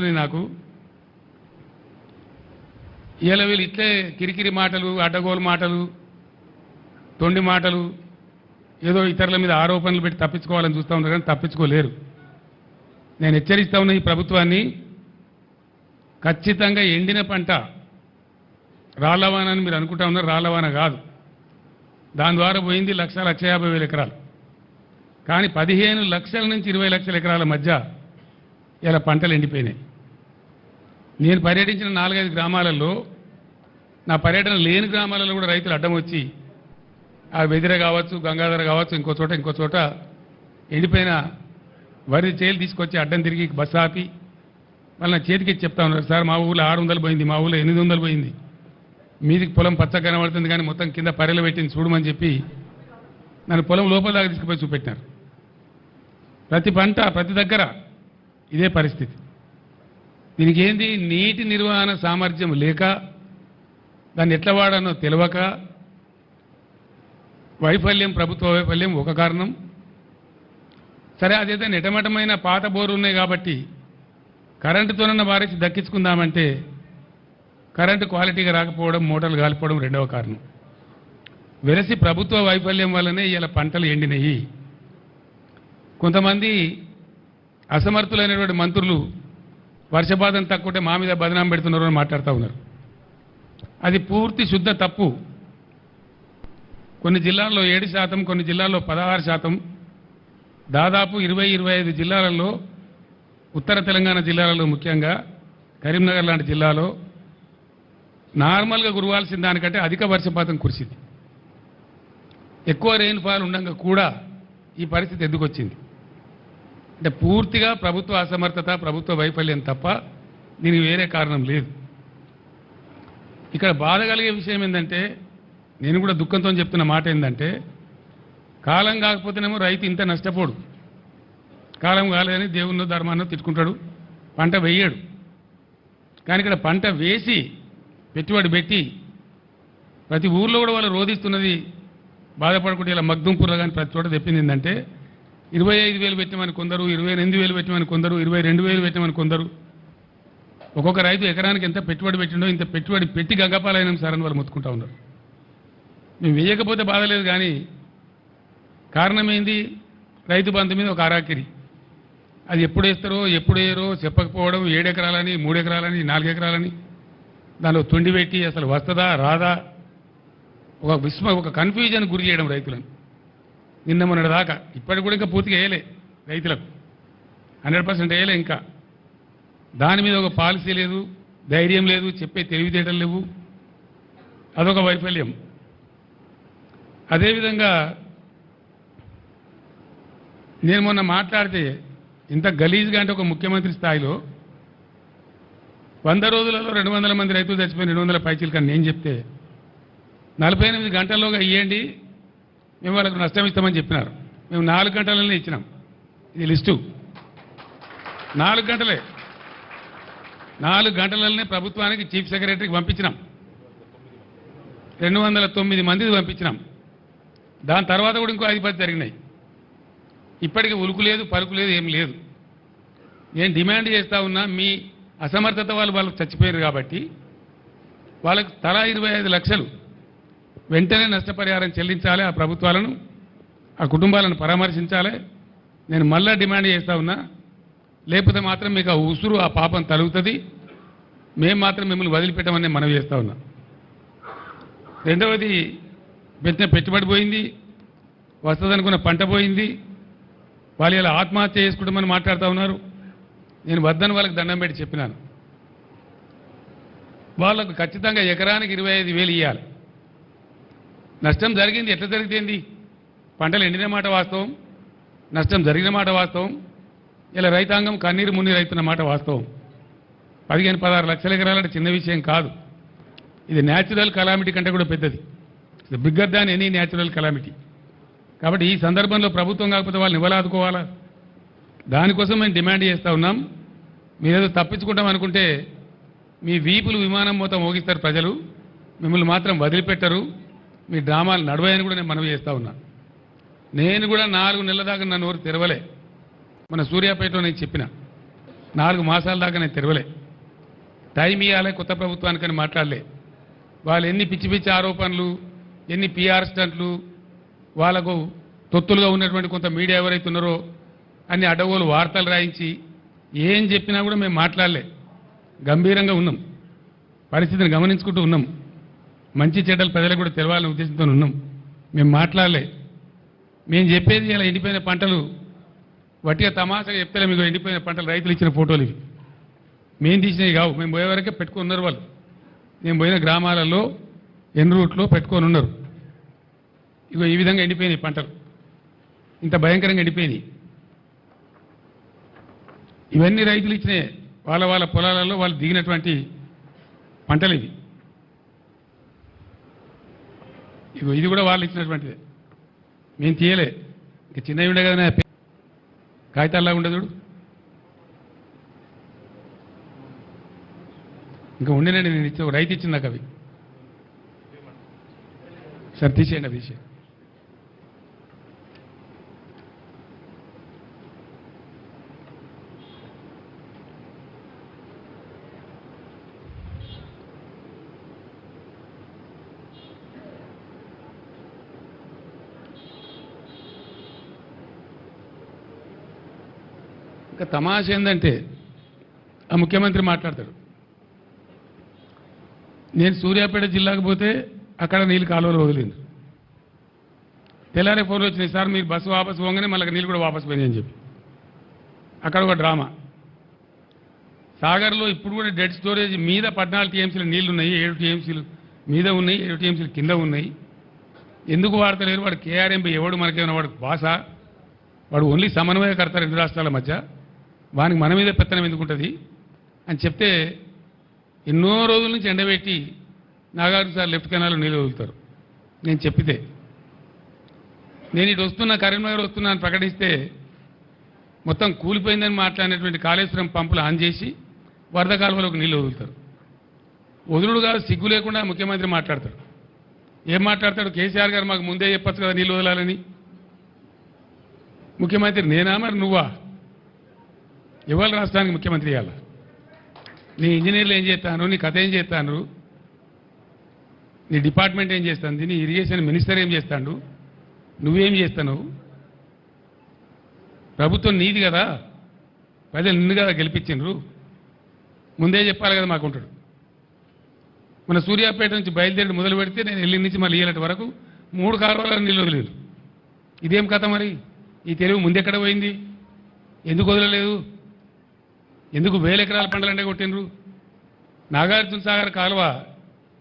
నాకు. ఇలా వీళ్ళు ఇట్లే కిరికిరి మాటలు అడ్డగోలు మాటలు తొండి మాటలు ఏదో ఇతరుల మీద ఆరోపణలు పెట్టి తప్పించుకోవాలని చూస్తూ ఉన్నారు కానీ తప్పించుకోలేరు. నేను హెచ్చరిస్తా ఉన్న ఈ ప్రభుత్వాన్ని ఖచ్చితంగా ఎండిన పంట రాళ్ళవాన అని మీరు అనుకుంటా ఉన్నారు రాళ్ళవాన కాదు. దాని ద్వారా పోయింది లక్ష లక్ష యాభై వేల ఎకరాలు. కానీ పదిహేను లక్షల నుంచి ఇరవై లక్షల ఎకరాల మధ్య ఇలా పంటలు ఎండిపోయినాయి. నేను పర్యటించిన నాలుగైదు గ్రామాలలో నా పర్యటన లేని గ్రామాలలో కూడా రైతులు అడ్డం వచ్చి ఆ వెదిర కావచ్చు గంగాధర కావచ్చు ఇంకో చోట ఇంకో చోట ఎండిపోయిన వరి చేలు తీసుకొచ్చి అడ్డం తిరిగి బస్సు ఆపి మళ్ళీ చేతికి చెప్తా ఉన్నారు సార్ మా ఊళ్ళో ఆరు వందలు పోయింది మా ఊళ్ళో ఎనిమిది వందలు పోయింది. మీదికి పొలం పచ్చ కనబడుతుంది కానీ మొత్తం కింద పరెలు పెట్టింది చూడమని చెప్పి నన్ను పొలం లోపల దాకా తీసుకుపోయి చూపెట్టినారు. ప్రతి పంట ప్రతి దగ్గర ఇదే పరిస్థితి. దీనికి ఏంది నీటి నిర్వహణ సామర్థ్యం లేక దాన్ని ఎట్లా వాడానో తెలియక వైఫల్యం ప్రభుత్వ వైఫల్యం ఒక కారణం. సరే అదైతే నెటమటమైన పాత బోర్లు ఉన్నాయి కాబట్టి కరెంటుతోనన్న వారేసి దక్కించుకుందామంటే కరెంటు క్వాలిటీగా రాకపోవడం మోటార్లు కాలిపోవడం రెండవ కారణం. వెరసి ప్రభుత్వ వైఫల్యం వల్లనే ఇలా పంటలు ఎండినాయి. కొంతమంది అసమర్థులైనటువంటి మంత్రులు వర్షపాతం తక్కువంటే మా మీద బదనాం పెడుతున్నారు అని మాట్లాడుతూ ఉన్నారు. అది పూర్తి శుద్ధ తప్పు. కొన్ని జిల్లాల్లో ఏడు శాతం కొన్ని జిల్లాల్లో పదహారు శాతం. దాదాపు ఇరవై ఇరవై ఐదు జిల్లాలలో ఉత్తర తెలంగాణ జిల్లాలలో ముఖ్యంగా కరీంనగర్ లాంటి జిల్లాలో నార్మల్గా కురవాల్సిన దానికంటే అధిక వర్షపాతం కురిసింది. ఎక్కువ రెయిన్ఫాల్ ఉండగా కూడా ఈ పరిస్థితి ఎందుకు వచ్చింది? అంటే పూర్తిగా ప్రభుత్వ అసమర్థత ప్రభుత్వ వైఫల్యం తప్ప దీనికి వేరే కారణం లేదు. ఇక్కడ బాధ కలిగే విషయం ఏంటంటే నేను కూడా దుఃఖంతో చెప్తున్న మాట ఏంటంటే కాలం కాకపోతేనేమో రైతు ఇంత నష్టపోడు. కాలం కాలేదని దేవుణ్ణో ధర్మాన్నో తిట్టుకుంటాడు. పంట వేయడు కానీ ఇక్కడ పంట వేసి పెట్టుబడి పెట్టి ప్రతి ఊర్లో కూడా వాళ్ళు రోధిస్తున్నది బాధపడకుండా ఇలా మగ్దుంపూర్లో కానీ ప్రతి చోట తెప్పింది ఏంటంటే ఇరవై ఐదు వేలు పెట్టమని కొందరు ఇరవై ఎనిమిది వేలు పెట్టమని కొందరు ఇరవై రెండు వేలు పెట్టమని కొందరు. ఒక్కొక్క రైతు ఎకరానికి ఎంత పెట్టుబడి పెట్టిండో ఇంత పెట్టుబడి పెట్టి గగ్గపాలైనాం సార్ అని వాళ్ళు మొత్తుకుంటా ఉన్నారు మేము వేయకపోతే బాధ లేదు కానీ కారణం ఏంది రైతు బంధు మీద ఒక అరాకిరి అది ఎప్పుడు వేస్తారో ఎప్పుడు వేయరో చెప్పకపోవడం ఏడు ఎకరాలని మూడు ఎకరాలని నాలుగు ఎకరాలని దానిలో తుండి పెట్టి అసలు వస్తుందా రాదా? ఒక విస్మ ఒక కన్ఫ్యూజన్ గురి చేయడం రైతులను. నిన్న మొన్నటి దాకా. ఇప్పటికి కూడా ఇంకా పూర్తిగా వేయలే రైతులకు. హండ్రెడ్ పర్సెంట్ వేయలే ఇంకా. దాని మీద ఒక పాలసీ లేదు ధైర్యం లేదు చెప్పే తెలివితేటలు లేవు. అదొక వైఫల్యం. అదేవిధంగా నేను మొన్న మాట్లాడితే ఇంత గలీజ్గా అంటే ఒక ముఖ్యమంత్రి స్థాయిలో వంద రోజులలో రెండు వందల మంది రైతులు చచ్చిపోయిన రెండు వందల పైచీలు కానీ నేను చెప్తే నలభై ఎనిమిది గంటల్లోగా ఇవ్వండి మేము వాళ్ళకు నష్టం ఇస్తామని చెప్పినారు. మేము నాలుగు గంటలనే ఇచ్చినాం. ఇది లిస్టు. నాలుగు గంటలే. నాలుగు గంటలనే ప్రభుత్వానికి చీఫ్ సెక్రటరీకి పంపించినాం. రెండు వందల తొమ్మిది మందిది పంపించినాం. దాని తర్వాత కూడా ఇంకో ఐదు పది జరిగినాయి. ఇప్పటికీ ఉలుకు లేదు పలుకు లేదు ఏం లేదు. నేను డిమాండ్ చేస్తా ఉన్నా మీ అసమర్థత వాళ్ళు వాళ్ళు చచ్చిపోయారు కాబట్టి వాళ్ళకు తలా ఇరవై ఐదు లక్షలు వెంటనే నష్టపరిహారం చెల్లించాలి ఆ ప్రభుత్వాలను ఆ కుటుంబాలను పరామర్శించాలి. నేను మళ్ళా డిమాండ్ చేస్తా ఉన్నా లేకపోతే మాత్రం మీకు ఆ ఉసురు ఆ పాపం తలుగుతుంది. మేము మాత్రం మిమ్మల్ని వదిలిపెట్టమని మనవి చేస్తూ ఉన్నా. రెండవది పెట్టిన పెట్టుబడి పోయింది వస్తుందనుకున్న పంట పోయింది. వాళ్ళు ఇలా ఆత్మహత్య చేసుకుంటామని మాట్లాడుతూ ఉన్నారు. నేను వద్దని వాళ్ళకి దండం పెట్టి చెప్పినాను. వాళ్ళకు ఖచ్చితంగా ఎకరానికి ఇరవై ఐదు వేలు ఇవ్వాలి నష్టం జరిగింది. ఎట్లా జరిగింది పంటలు ఎండిన మాట వాస్తవం. నష్టం జరిగిన మాట వాస్తవం. ఇలా రైతాంగం కన్నీరు మున్నీరు అవుతున్న మాట వాస్తవం. పదిహేను పదహారు లక్షల ఎకరాలంటే చిన్న విషయం కాదు. ఇది న్యాచురల్ కలామిటీ కంటే కూడా పెద్దది. ఇది bigger than any natural calamity కాబట్టి ఈ సందర్భంలో ప్రభుత్వం కాకపోతే వాళ్ళని ఇవ్వలాదుకోవాలా దానికోసం మేము డిమాండ్ చేస్తూ ఉన్నాం. మీరేదో తప్పించుకుంటాం అనుకుంటే మీ వీపులు విమానం మొత్తం మోగిస్తారు ప్రజలు. మిమ్మల్ని మాత్రం వదిలిపెట్టరు. మీ డ్రామాలు నడవాయని కూడా నేను మనవి చేస్తూ ఉన్నాను నేను కూడా నాలుగు నెలల దాకా నా నోరు తెరవలే. మన సూర్యాపేటలో నేను చెప్పిన. నాలుగు మాసాల దాకా నేను తెరవలే. టైం ఇవ్వాలి కొత్త ప్రభుత్వానికని మాట్లాడలే. వాళ్ళు ఎన్ని పిచ్చి పిచ్చి ఆరోపణలు ఎన్ని పిఆర్ స్టంట్లు వాళ్ళకు తొత్తులుగా ఉన్నటువంటి కొంత మీడియా ఎవరైతే ఉన్నారో అన్ని అడవులు వార్తలు రాయించి ఏం చెప్పినా కూడా మేము మాట్లాడలే. గంభీరంగా ఉన్నాం. పరిస్థితిని గమనించుకుంటూ ఉన్నాం. మంచి చెడ్డలు ప్రజలకు కూడా తెలవాలనే ఉద్దేశంతో ఉన్నాం. మేము మాట్లాడలే. మేము చెప్పేది ఇలా ఎండిపోయిన పంటలు వట్టిగా తమాషగా చెప్తే మీకు ఎండిపోయిన పంటలు రైతులు ఇచ్చిన ఫోటోలు ఇవి. మేము తీసినవి కావు. మేము పోయే వరకే పెట్టుకున్నారు ఉన్నారు వాళ్ళు. మేము పోయిన గ్రామాలలో ఎన్ రూట్లో పెట్టుకొని ఉన్నారు. ఇగో ఈ విధంగా ఎండిపోయినాయి పంటలు. ఇంత భయంకరంగా ఎండిపోయినాయి. ఇవన్నీ రైతులు ఇచ్చినాయి వాళ్ళ వాళ్ళ పొలాలలో వాళ్ళు దిగినటువంటి పంటలు ఇవి. ఇగో ఇది కూడా వాళ్ళు ఇచ్చినటువంటిదే. మేము తీయలే. ఇక చిన్నవి ఉండే కదా కాగితాల్లా ఉండదు చూడు. ఇంకా ఉండేనండి నేను ఇచ్చిన ఒక రైతు ఇచ్చింది నాకు అవి. సరే తీసేయండి తీసేయండి. తమాష ఏంటంటే ఆ ముఖ్యమంత్రి మాట్లాడతాడు. నేను సూర్యాపేట జిల్లాకు పోతే అక్కడ నీళ్ళు కాలువలు వదిలింది తెల్లారే ఫోన్లు వచ్చినాయి సార్ మీరు బస్సు వాపసు పోగానే మళ్ళీ నీళ్ళు కూడా వాపసు పోయినాయి అని చెప్పి. అక్కడ ఒక డ్రామా. సాగర్లో ఇప్పుడు కూడా డెడ్ స్టోరేజ్ మీద పద్నాలుగు టీఎంసీలు నీళ్ళు ఉన్నాయి ఏడు టీఎంసీలు మీద ఉన్నాయి ఏడు టీఎంసీలు కింద ఉన్నాయి. ఎందుకు వాడతలేరు? వాడు కేఆర్ఎంపీ ఎవడు? మనకేమైనా వాడు భాష వాడు ఓన్లీ సమన్వయకర్త రెండు రాష్ట్రాల మధ్య. వానికి మన మీద పెత్తనం ఎందుకుంటుంది? అని చెప్తే ఎన్నో రోజుల నుంచి ఎండబెట్టి నాగార్జున సార్ లెఫ్ట్ కెనాల్లో నీళ్ళు వదులుతారు. నేను చెప్పితే. నేను ఇటు వస్తున్నా కరీంనగర్ వస్తున్నా అని ప్రకటిస్తే మొత్తం కూలిపోయిందని మాట్లాడినటువంటి కాళేశ్వరం పంపులు ఆన్ చేసి వరద కాలువలోకి నీళ్ళు వదులుతారు. వదులుడు కాదు సిగ్గు లేకుండా ముఖ్యమంత్రి మాట్లాడతాడు. ఏం మాట్లాడతాడు? కేసీఆర్ గారు మాకు ముందే చెప్పచ్చు కదా నీళ్ళు వదలాలని. ముఖ్యమంత్రి నేనా మరి నువ్వా? ఇవాళ రాష్ట్రానికి ముఖ్యమంత్రి ఇవ్వాలి నీ ఇంజనీర్లు ఏం చేస్తాను నీ కథ ఏం చేస్తాను నీ డిపార్ట్మెంట్ ఏం చేస్తుంది? నీ ఇరిగేషన్ మినిస్టర్ ఏం చేస్తాడు? నువ్వేం చేస్తావు ప్రభుత్వం నీది కదా. ప్రజలు నిన్ను కదా గెలిపించిండ్రు. ముందే చెప్పాలి కదా మాకుంటాడు. మన సూర్యాపేట నుంచి బయలుదేరి మొదలు పెడితే నేను వెళ్ళి నుంచి మళ్ళీ ఏలటి వరకు మూడు కాలువల నీళ్ళు వదిలేదు ఇదేం కథ మరి? ఈ తెలుగు ముందెక్కడ పోయింది? ఎందుకు వదలలేదు? ఎందుకు వేల ఎకరాల పంటలు అంటే కొట్టినరు నాగార్జున సాగర్ కాలువ